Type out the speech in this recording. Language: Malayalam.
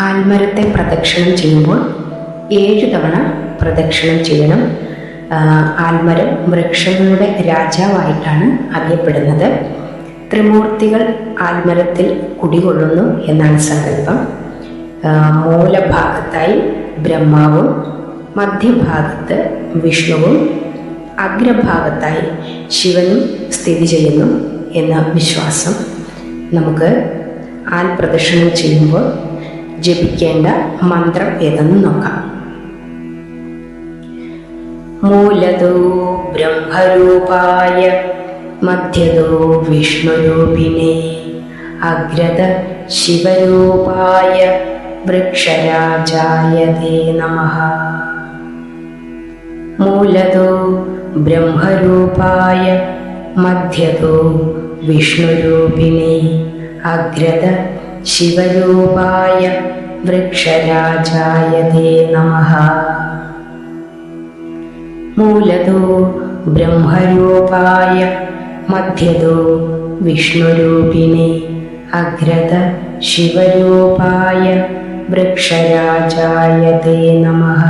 ആൽമരത്തെ പ്രദക്ഷിണം ചെയ്യുമ്പോൾ ഏഴ് തവണ പ്രദക്ഷിണം ചെയ്യണം. ആൽമരം വൃക്ഷങ്ങളുടെ രാജാവായിട്ടാണ് അറിയപ്പെടുന്നത്. ത്രിമൂർത്തികൾ ആൽമരത്തിൽ കുടികൊള്ളുന്നു എന്നാണ് സങ്കല്പം. മൂലഭാഗത്തായി ബ്രഹ്മാവും മധ്യഭാഗത്ത് വിഷ്ണുവും അഗ്രഭാഗത്തായി ശിവനും സ്ഥിതി ചെയ്യുന്നു എന്ന വിശ്വാസം നമുക്ക് ആൽ പ്രദക്ഷിണം ചെയ്യുമ്പോൾ ജപിക്കേണ്ട മന്ത്രം ഏതെന്ന് നോക്കാം. മൂലതോ ബ്രഹ്മരൂപായ മധ്യതോ വിഷ്ണുരൂപിണേ അഗ്രത ശിവരൂപായ വൃക്ഷരാജായ നമ നമഃ. മൂലതോ ബ്രഹ്മരൂപായ മധ്യതോ വിഷ്ണുരൂപിണേ അഗ്രത ശിവരൂപായ വൃക്ഷരാജായ തേ നമഃ മൂലതോ ബ്രഹ്മരൂപായ മധ്യതോ വിഷ്ണുരൂപിണേ അഗ്രത ശിവരൂപായ വൃക്ഷരാജായ തേ നമഃ